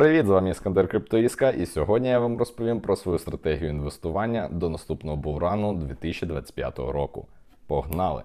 Привіт, з вами Іскандер Криптоїска, і сьогодні я вам розповім про свою стратегію інвестування до наступного буврану 2025 року. Погнали!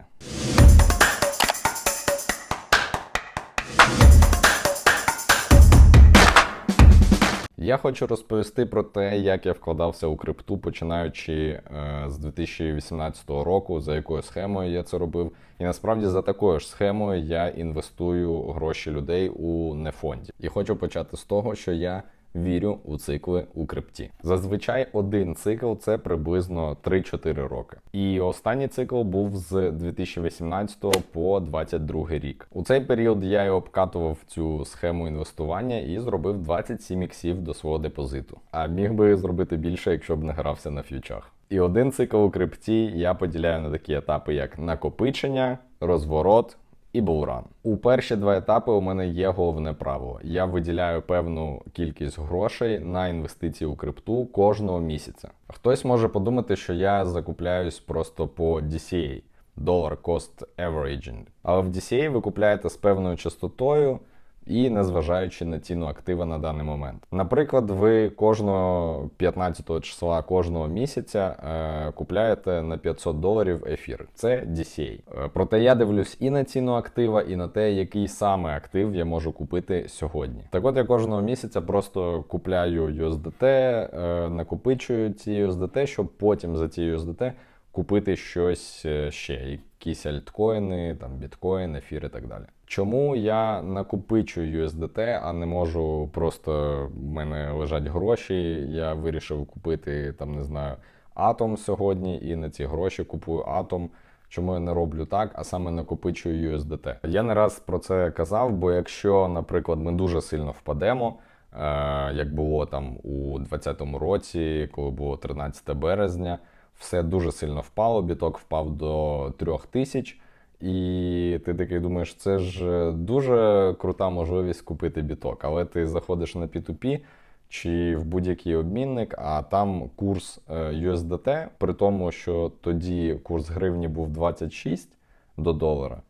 Я хочу розповісти про те, як я вкладався у крипту, починаючи е, з 2018 року, за якою схемою я це робив. І насправді за такою ж схемою я інвестую гроші людей у нефонді. І хочу почати з того, що я вірю у цикли у крипті. Зазвичай один цикл це приблизно 3-4 роки. І останній цикл був з 2018 по 2022 рік. У цей період я і обкатував цю схему інвестування і зробив 27 іксів до свого депозиту. А міг би зробити більше, якщо б не грався на фьючах. І один цикл у крипті я поділяю на такі етапи, як накопичення, розворот і булран. У перші два етапи у мене є головне правило. Я виділяю певну кількість грошей на інвестиції у крипту кожного місяця. Хтось може подумати, що я закупляюсь просто по DCA Dollar Cost Averaging. Але в DCA ви купляєте з певною частотою і незважаючи на ціну актива на даний момент. Наприклад, ви кожного 15 числа кожного місяця е, купляєте на 500 доларів ефір. Це DCA. Е, проте я дивлюсь і на ціну актива, і на те, який саме актив я можу купити сьогодні. Так от я кожного місяця просто купляю USDT, е, накопичую ці USDT, щоб потім за ці USDT купити щось е, ще, якісь альткоїни, там біткоін, ефір і так далі. Чому я накопичую USDT, а не можу просто в мене лежать гроші. Я вирішив купити там, не знаю, атом сьогодні, і на ці гроші купую атом. Чому я не роблю так, а саме накопичую USDT? Я не раз про це казав, бо якщо, наприклад, ми дуже сильно впадемо, е, як було там у 2020 році, коли було 13 березня, все дуже сильно впало, біток впав до 3000, і ти такий думаєш, це ж дуже крута можливість купити біток. Але ти заходиш на P2P чи в будь-який обмінник, а там курс е, USDT, при тому, що тоді курс гривні був 26 до долара,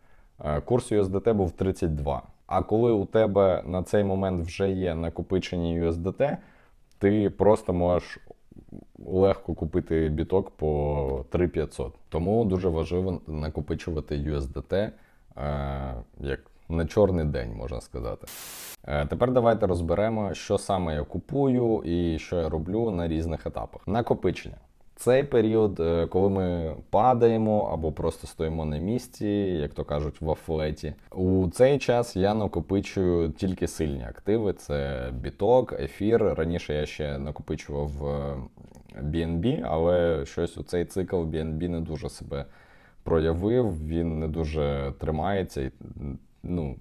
е, курс USDT був 32. А коли у тебе на цей момент вже є накопичені USDT, ти просто можеш легко купити біток по 3500. Тому дуже важливо накопичувати USDT е, як на чорний день, можна сказати. Е, тепер давайте розберемо, що саме я купую і що я роблю на різних етапах. Накопичення. Цей період, е, коли ми падаємо або просто стоїмо на місці, як то кажуть, в афлеті. У цей час я накопичую тільки сильні активи: це біток, ефір. Раніше я ще накопичував BNB, але щось у цей цикл BNB не дуже себе проявив, він не дуже тримається. Ну,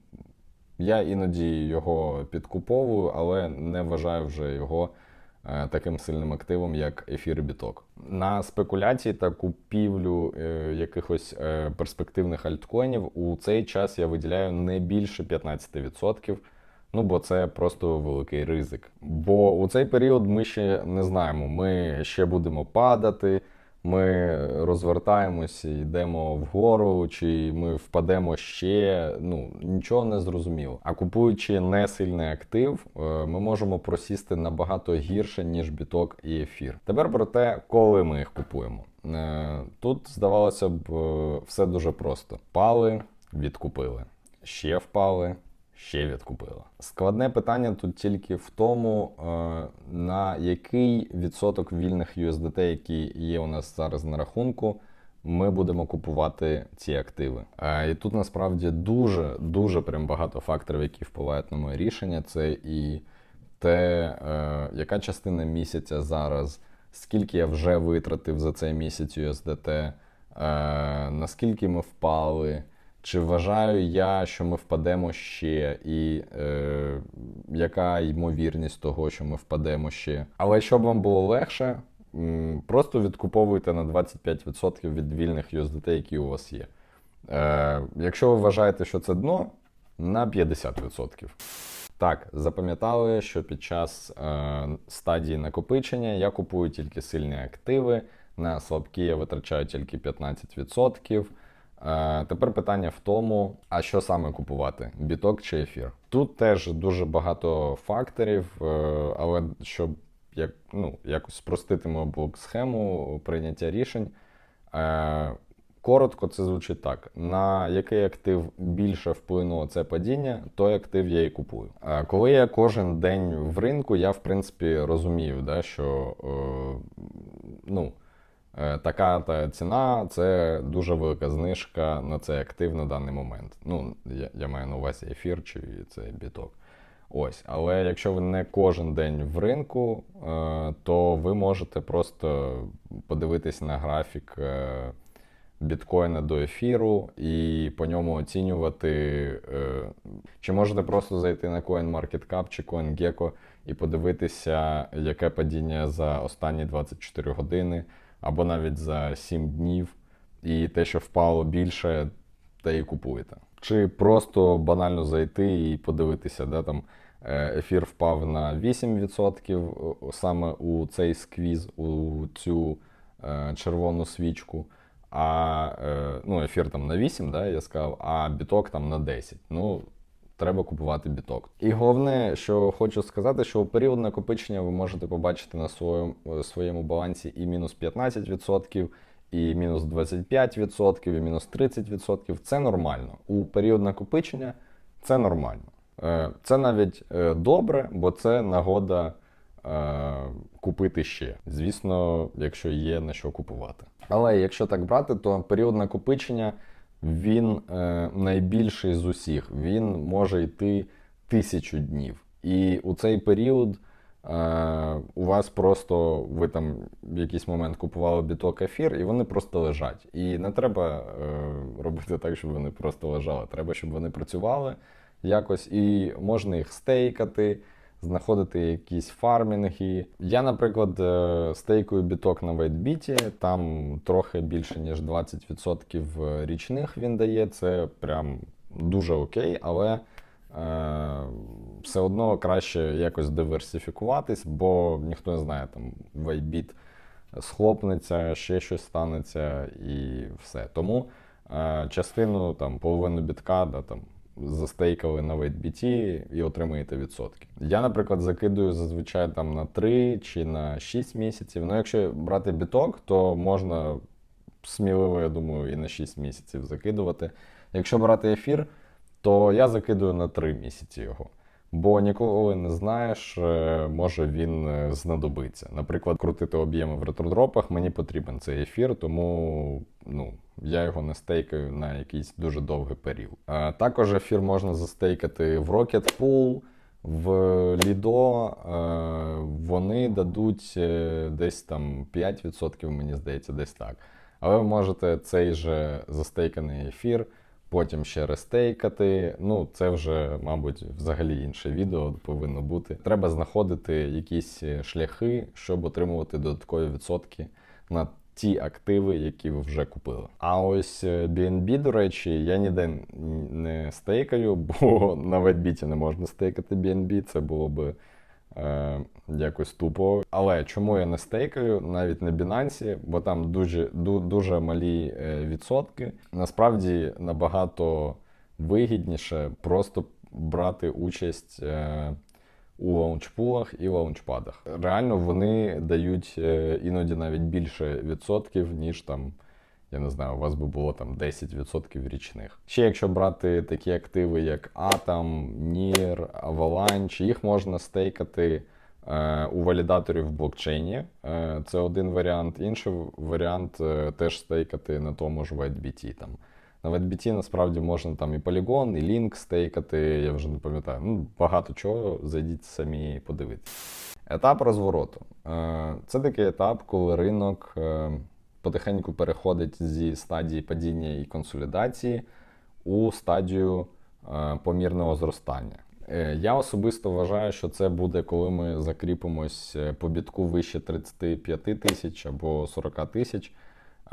Я іноді його підкуповую, але не вважаю вже його. Е, таким сильним активом, як ефір біток. На спекуляції та купівлю е, якихось е, перспективних альткоїнів у цей час я виділяю не більше 15%. Ну, бо це просто великий ризик. Бо у цей період ми ще не знаємо, ми ще будемо падати, ми розвертаємося, йдемо вгору, чи ми впадемо ще. Ну нічого не зрозуміло. А купуючи не сильний актив, е, ми можемо просісти набагато гірше, ніж біток і ефір. Тепер про те, коли ми їх купуємо. Е, тут здавалося б е, все дуже просто: пали, відкупили, ще впали ще відкупила. Складне питання тут тільки в тому, е, на який відсоток вільних USDT, які є у нас зараз на рахунку, ми будемо купувати ці активи. Е, і тут насправді дуже дуже прям багато факторів, які впливають на моє рішення. Це і те, е, яка частина місяця зараз, скільки я вже витратив за цей місяць USDT, наскільки ми впали. Чи вважаю я, що ми впадемо ще, і е, яка ймовірність того, що ми впадемо ще? Але щоб вам було легше, просто відкуповуйте на 25% від вільних USDT, які у вас є. Е, Якщо ви вважаєте, що це дно, на 50%. Так, запам'ятали, що під час е, стадії накопичення я купую тільки сильні активи, на слабкі я витрачаю тільки 15%. Е, Тепер питання в тому, а що саме купувати: біток чи ефір? Тут теж дуже багато факторів, е, але щоб як, ну, якось спростити мабуть, схему прийняття рішень. Е, Коротко це звучить так: на який актив більше вплинуло це падіння, той актив я і купую. Коли я кожен день в ринку, я в принципі розумію, да, що ну, така та ціна це дуже велика знижка на цей актив на даний момент. Ну, я, я маю на увазі ефір чи цей біток. Ось, але якщо ви не кожен день в ринку, е, то ви можете просто подивитись на графік е, біткоїна до ефіру і по ньому оцінювати. е, Чи можете просто зайти на CoinMarketCap чи CoinGecko і подивитися, яке падіння за останні 24 години або навіть за 7 днів, і те, що впало більше, те і купуєте. Чи просто банально зайти і подивитися, де там е, ефір впав на 8% саме у цей сквіз, у цю е, червону свічку, а е, ну, ефір там на 8, да, я сказав, а біток там на 10. Ну, треба купувати біток. І головне, що хочу сказати, що у період накопичення ви можете побачити на своєму, своєму балансі і мінус 15%, і мінус 25%, і мінус 30%. Це нормально. У період накопичення це нормально. Е, Це навіть е, добре, бо це нагода е, купити ще. Звісно, якщо є на що купувати. Але якщо так брати, то період накопичення він е, найбільший з усіх. Він може йти тисячу днів. І у цей період е, у вас просто ви там в якийсь момент купували біток ефір, і вони просто лежать. І не треба е, робити так, щоб вони просто лежали. Треба, щоб вони працювали якось, і можна їх стейкати. Знаходити якісь фармінги. Я, наприклад, е, стейкую біток на вейтбіті, там трохи більше, ніж 20% річних він дає. Це прям дуже окей, але е, все одно краще якось диверсифікуватись, бо ніхто не знає, там вейтбіт схлопнеться, ще щось станеться і все. Тому е, частину, там, половину бітка, да, там, застейкали на WaitBT і отримуєте відсотки. Я, наприклад, закидую зазвичай там на 3 чи на 6 місяців. Ну, якщо брати біток, то можна сміливо, я думаю, і на 6 місяців закидувати. Якщо брати ефір, то я закидую на 3 місяці його. Бо ніколи не знаєш, е, може він е, знадобиться. Наприклад, крутити об'єми в ретродропах мені потрібен цей ефір, тому ну, я його не стейкаю на якийсь дуже довгий період. Також ефір можна застейкати в Rocket Pool, в Lido. Вони дадуть е, десь там 5%, мені здається, десь так. Але ви можете цей же застейканий ефір потім ще рестейкати. Ну, це вже, мабуть, взагалі інше відео повинно бути. Треба знаходити якісь шляхи, щоб отримувати додаткові відсотки на ті активи, які ви вже купили. А ось е, BNB, до речі, я ніде не стейкаю, бо на WhiteBit не можна стейкати BNB, це було би. Е, якось тупо. Але чому я не стейкаю, навіть на Binance, бо там дуже ду, дуже малі е, відсотки. Насправді набагато вигідніше просто брати участь е, у лаунчпулах і лаунчпадах. Реально вони дають е, іноді навіть більше відсотків, ніж там. Я не знаю, у вас би було там 10% річних. Ще якщо брати такі активи, як Atom, NIR, Avalanche, їх можна стейкати е, у валідаторів в блокчейні. Е, це один варіант. Інший варіант теж стейкати на тому ж WhiteBT. Там. На WhiteBT насправді можна там і Polygon, і Link стейкати, я вже не пам'ятаю. Ну, Багато чого, зайдіть самі подивитися. Етап розвороту. Е, це такий етап, коли ринок. Е, потихеньку переходить зі стадії падіння і консолідації у стадію е, помірного зростання. Я особисто вважаю, що це буде, коли ми закріпимось по бітку вище 35 тисяч або 40 тисяч.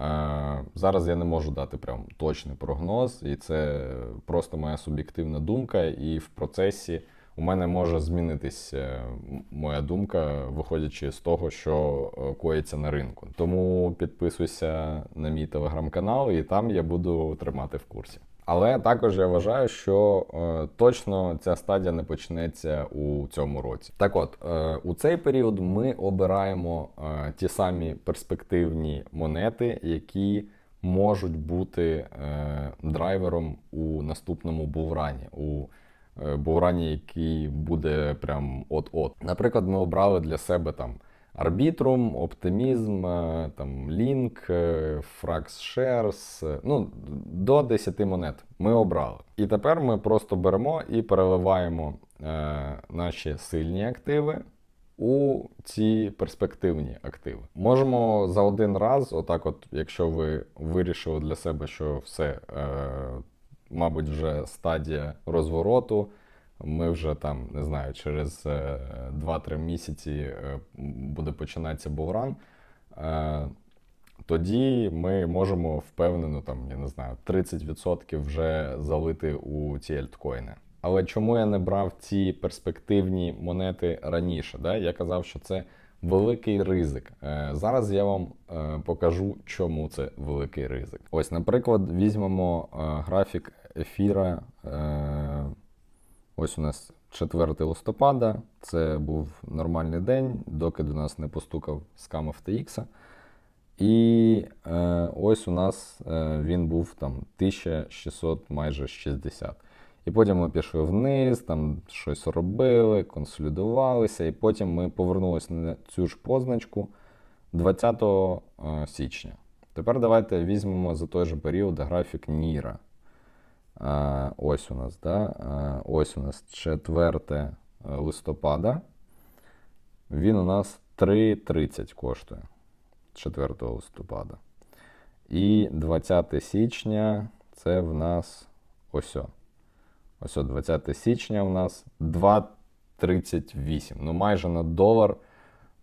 Е, Зараз я не можу дати прям точний прогноз, і це просто моя суб'єктивна думка. І в процесі у мене може змінитись е, моя думка, виходячи з того, що е, коїться на ринку. Тому підписуйся на мій телеграм-канал, і там я буду тримати в курсі. Але також я вважаю, що е, точно ця стадія не почнеться у цьому році. Так от, е, у цей період ми обираємо е, ті самі перспективні монети, які можуть бути е, драйвером у наступному булрані. У е, булрані, який буде прям от-от. Наприклад, ми обрали для себе там Арбітрум, Оптимізм, е, там Лінк, Фракс Shares, е, ну, до 10 монет ми обрали. І тепер ми просто беремо і переливаємо е, наші сильні активи у ці перспективні активи. Можемо за один раз, отак, от, якщо ви вирішили для себе, що все, е, мабуть, вже стадія розвороту. Ми вже там, не знаю, через е, 2-3 місяці е, буде починатися булран. Е, тоді ми можемо впевнено, там, я не знаю, 30% вже залити у ці альткоїни. Але чому я не брав ці перспективні монети раніше? Да? Я казав, що це великий ризик. Е, зараз я вам е, покажу, чому це великий ризик. Ось, наприклад, візьмемо е, графік ефіра. Ось у нас 4 листопада. Це був нормальний день, доки до нас не постукав скам FTX. І е, ось у нас е, він був там 1600 майже 60. І потім ми пішли вниз, там щось робили, консолідувалися, і потім ми повернулися на цю ж позначку 20 е, січня. Тепер давайте візьмемо за той же період графік Ніра. А, ось у нас, да? а, ось у нас 4 листопада. Він у нас 3,30 коштує. 4 листопада. І 20 січня це в нас ось. Ось 20 січня у нас 2,38. Ну, майже на долар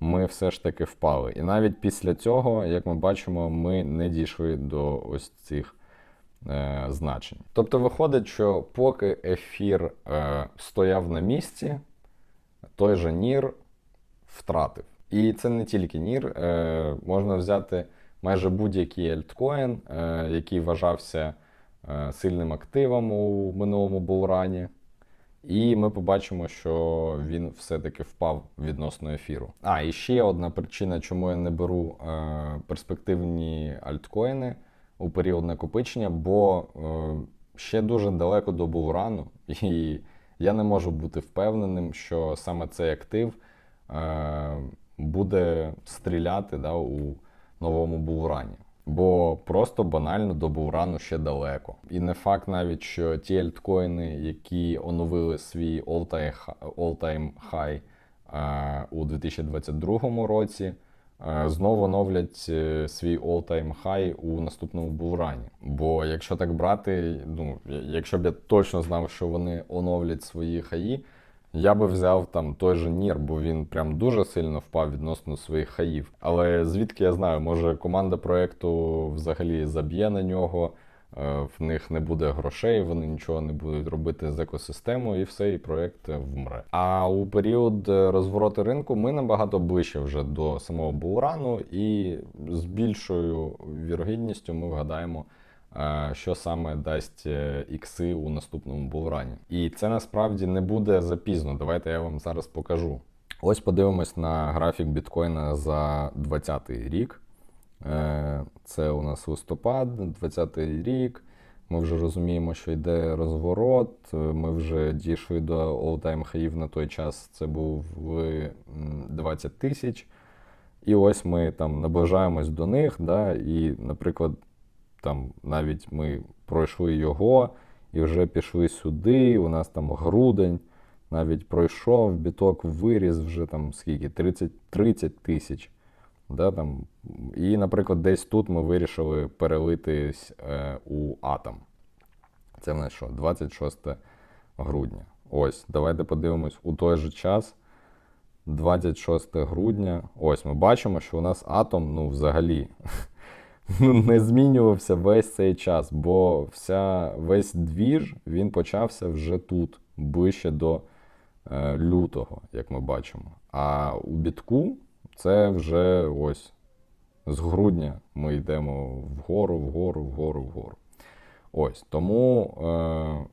ми все ж таки впали. І навіть після цього, як ми бачимо, ми не дійшли до ось цих е, значень. Тобто виходить, що поки ефір е, стояв на місці, той же Нір втратив. І це не тільки Нір, е, можна взяти майже будь-який альткоін, е, який вважався е, сильним активом у минулому булрані. І ми побачимо, що він все-таки впав відносно ефіру. А, і ще одна причина, чому я не беру е, перспективні альткоїни у період накопичення, бо е, ще дуже далеко до булрану, і я не можу бути впевненим, що саме цей актив е, буде стріляти да, у новому булрані. Бо просто банально до булрану ще далеко. І не факт навіть, що ті альткоїни, які оновили свій all-time high е, у 2022 році, знову оновлять е, свій all-time high у наступному булрані. Бо якщо так брати, ну якщо б я точно знав, що вони оновлять свої хаї, я би взяв там той же Нір, бо він прям дуже сильно впав відносно своїх хаїв. Але звідки я знаю, може команда проекту взагалі заб'є на нього, е, в них не буде грошей, вони нічого не будуть робити з екосистемою, і все, і проект вмре. А у період е, розвороту ринку ми набагато ближче вже до самого булрану, і з більшою вірогідністю ми вгадаємо. е, Що саме дасть е, ікси у наступному булрані. І це насправді не буде запізно. Давайте я вам зараз покажу. Ось подивимось на графік біткоїна за 2020 рік. Е, Це у нас листопад, 20 рік. Ми вже розуміємо, що йде розворот. Е, Ми вже дійшли до all-time хаїв на той час. Це був 20 тисяч. І ось ми там наближаємось до них. Да, і, наприклад, там навіть ми пройшли його і вже пішли сюди. У нас там грудень навіть пройшов, біток виріс вже там скільки? 30 30 тисяч. Да, там. І, наприклад, десь тут ми вирішили перелитись е, у атом. Це в нас що? 26 грудня. Ось, давайте подивимось у той же час. 26 грудня. Ось ми бачимо, що у нас атом, ну, взагалі, ну, не змінювався весь цей час, бо вся, весь двіж він почався вже тут, ближче до е, лютого, як ми бачимо. А у бітку це вже ось з грудня ми йдемо вгору, вгору, вгору, вгору. Ось тому, е,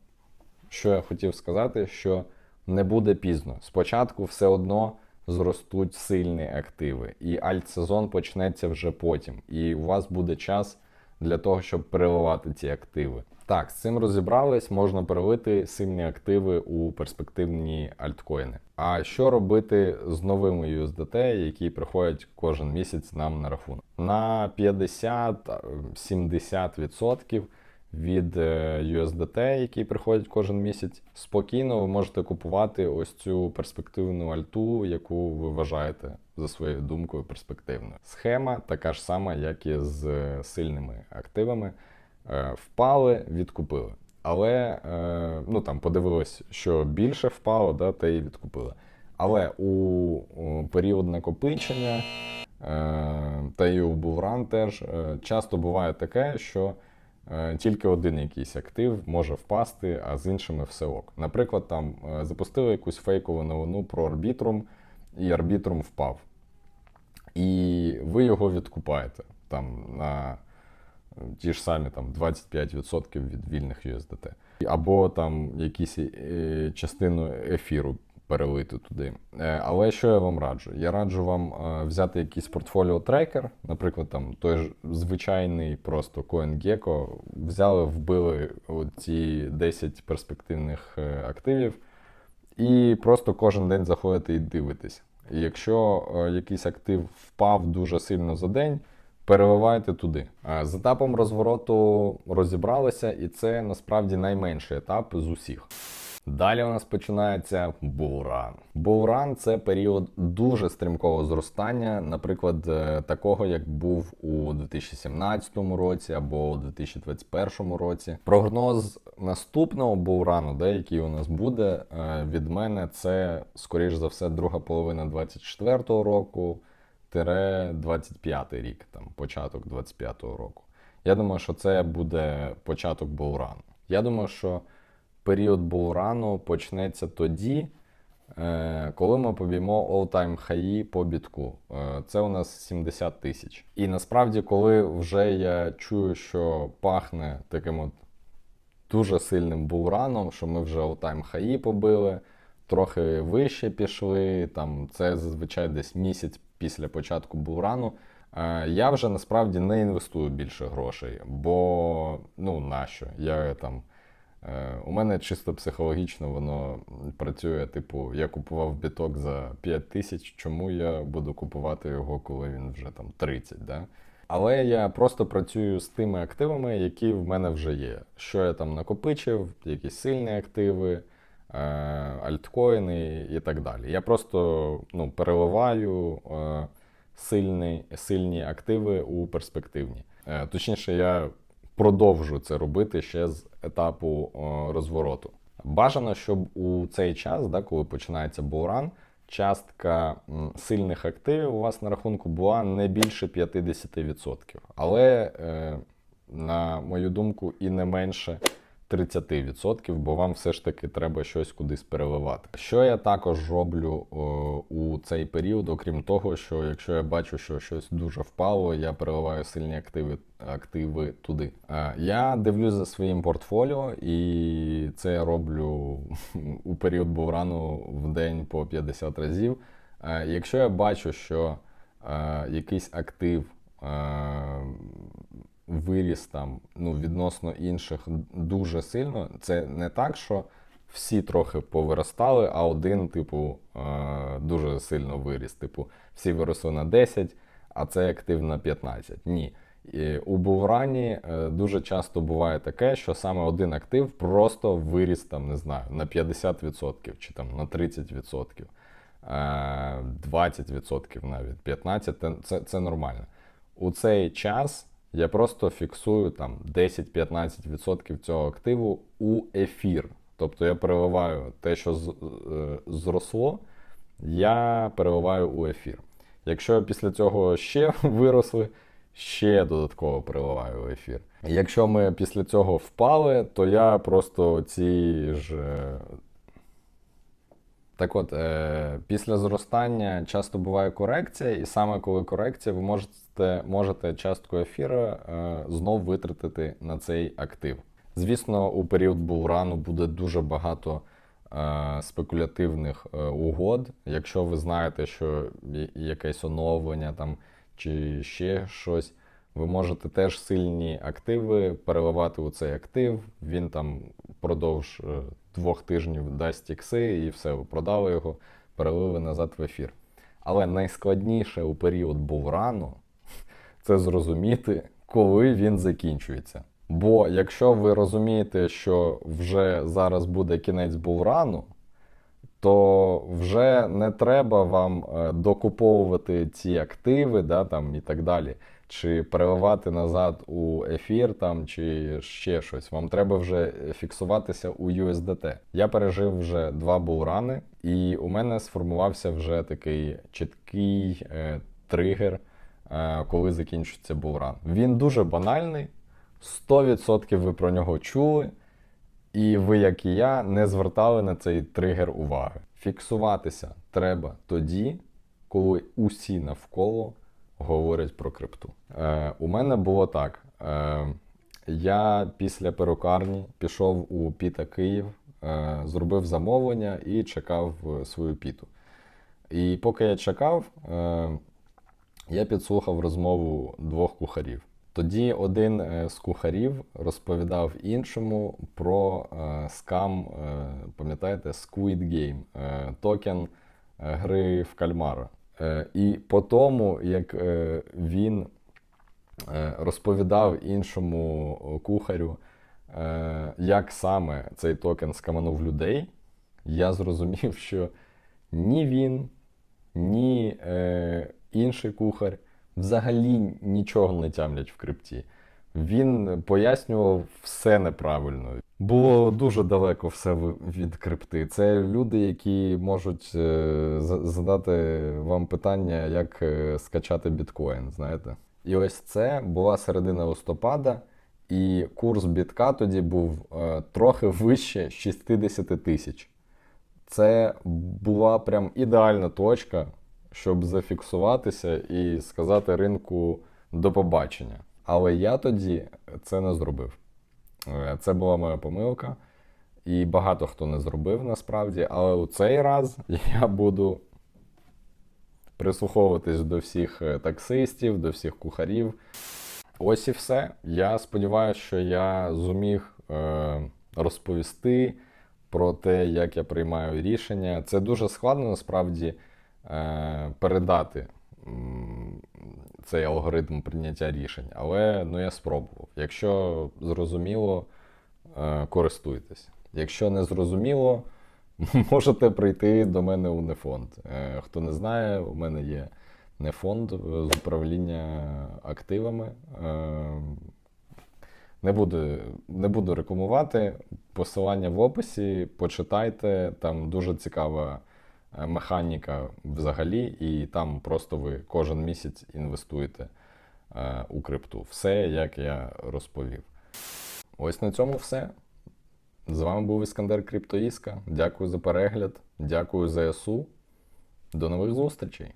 що я хотів сказати, що не буде пізно. Спочатку все одно зростуть сильні активи, і альтсезон почнеться вже потім. І у вас буде час для того, щоб переливати ці активи. Так, з цим розібрались, можна перелити сильні активи у перспективні альткоїни. А що робити з новими USDT, які приходять кожен місяць нам на рахунок? На 50-70% від е, USDT, які приходять кожен місяць, спокійно ви можете купувати ось цю перспективну альту, яку ви вважаєте за своєю думкою перспективною. Схема така ж сама, як і з е, сильними активами. Е, Впали, відкупили. Але е, ну там подивилось, що більше впало, да, те і відкупили. Але у, період накопичення е, та і у булран теж часто буває таке, що тільки один якийсь актив може впасти, а з іншими все ок. Наприклад, там запустили якусь фейкову новину про арбітрум, і арбітрум впав. І ви його відкупаєте там на ті ж самі там 25% від вільних USDT. Або там якісь е, частину ефіру перелити туди. Е, але що я вам раджу? Я раджу вам е, взяти якийсь портфоліо трекер, наприклад, там той ж звичайний просто CoinGecko, взяли, вбили ці 10 перспективних активів, і просто кожен день заходите і дивитесь. І якщо якийсь актив впав дуже сильно за день, переливайте туди. З етапом розвороту розібралися, і це насправді найменший етап з усіх. Далі у нас починається булран. Булран це період дуже стрімкого зростання, наприклад, е, такого, як був у 2017 році або у 2021 році. Прогноз наступного булрану, де який у нас буде, е, від мене це скоріш за все друга половина 2024 року. Тире 25 рік, там початок 25-го року. Я думаю, що це буде початок булрану. Я думаю, що період булрану почнеться тоді, е, коли ми поб'ємо all-time хаї по бітку. Е, Це у нас 70 тисяч. І насправді, коли вже я чую, що пахне таким от дуже сильним булраном, що ми вже all-time хаї побили, трохи вище пішли. Там це зазвичай десь місяць після початку булрану. Е, Я вже насправді не інвестую більше грошей, бо ну нащо? Я там. Е, У мене чисто психологічно воно працює. Типу, я купував біток за 5 тисяч, чому я буду купувати його, коли він вже там 30, да? Але я просто працюю з тими активами, які в мене вже є. Що я там накопичив, якісь сильні активи, альткоїни і так далі. Я просто ну, переливаю е, сильні, сильні активи у перспективні. Е, Точніше, я продовжу це робити ще з етапу е, розвороту. Бажано, щоб у цей час, да, коли починається булран, частка сильних активів у вас на рахунку була не більше 50%. Але, е, на мою думку, і не менше 30%, бо вам все ж таки треба щось кудись переливати. Що я також роблю у цей період, окрім того, що якщо я бачу, що щось дуже впало, я переливаю сильні активи, активи туди. Е, Я дивлюсь за своїм портфоліо, і це я роблю у період буврану в день по 50 разів. Е, Якщо я бачу, що е, якийсь актив виріс там ну, відносно інших дуже сильно. Це не так, що всі трохи повиростали, а один, типу, е, дуже сильно виріс. Типу, всі виросли на 10, а цей актив на 15. Ні. І у Булрані е, дуже часто буває таке, що саме один актив просто виріс там, не знаю, на 50% чи там на 30%. е, 20% навіть 15% це, це нормально. У цей час я просто фіксую там 10-15% цього активу у ефір. Тобто я переливаю те, що е, зросло, я переливаю у ефір. Якщо після цього ще виросли, ще додатково переливаю у ефір. Якщо ми після цього впали, то я просто ці ж е, Так от, е, після зростання часто буває корекція, і саме коли корекція, ви можете, можете частку ефіру е, знов витратити на цей актив. Звісно, у період булрану буде дуже багато е, спекулятивних е, угод. Якщо ви знаєте, що якесь оновлення там чи ще щось, ви можете теж сильні активи переливати у цей актив. Він там впродовж е, двох тижнів дасть ікси, і все, ви продали його, перелили назад в ефір. Але найскладніше у період булрану це зрозуміти, коли він закінчується. Бо якщо ви розумієте, що вже зараз буде кінець булрану, то вже не треба вам е, докуповувати ці активи, да, там, і так далі, чи переливати назад у ефір там, чи ще щось. Вам треба вже фіксуватися у USDT. Я пережив вже два булрани, і у мене сформувався вже такий чіткий е, тригер, е, коли закінчиться булран. Він дуже банальний, 100% ви про нього чули. І ви, як і я, не звертали на цей тригер уваги. Фіксуватися треба тоді, коли усі навколо говорять про крипту. Е, у мене було так. Е, я після перукарні пішов у Піта Київ, е, зробив замовлення і чекав е, свою піту. І поки я чекав, е, я підслухав розмову двох кухарів. Тоді один е, з кухарів розповідав іншому про е, скам, е, пам'ятаєте, Squid Game, е, токен е, гри в кальмара. Е, І по тому, як е, він е, розповідав іншому кухарю, як саме цей токен скаманув людей, я зрозумів, що ні він, ні інший кухар взагалі нічого не тямлять в крипті. Він пояснював все неправильно. Було дуже далеко все від крипти. Це люди, які можуть е, задати вам питання, як е, скачати біткоін, знаєте. І ось це була середина листопада, і курс бітка тоді був е, трохи вище 60 тисяч. Це була прям ідеальна точка, щоб зафіксуватися і сказати ринку до побачення. Але я тоді це не зробив. Е, Це була моя помилка, і багато хто не зробив насправді. Але у цей раз я буду прислуховуватись до всіх е, таксистів, до всіх кухарів. Ось і все. Я сподіваюся, що я зуміг е, розповісти про те, як я приймаю рішення. Це дуже складно насправді передати цей алгоритм прийняття рішень, але ну, я спробував. Якщо зрозуміло, е, користуйтесь. Якщо не зрозуміло, можете прийти до мене у нефонд. Е, Хто не знає, у мене є нефонд е, з управління активами. Не буду, не буду рекламувати. Посилання в описі, почитайте, там дуже цікава механіка взагалі, і там просто ви кожен місяць інвестуєте е, у крипту. Все, як я розповів. Ось на цьому все. З вами був Іскандер Криптоїска. Дякую за перегляд, дякую за СУ. До нових зустрічей!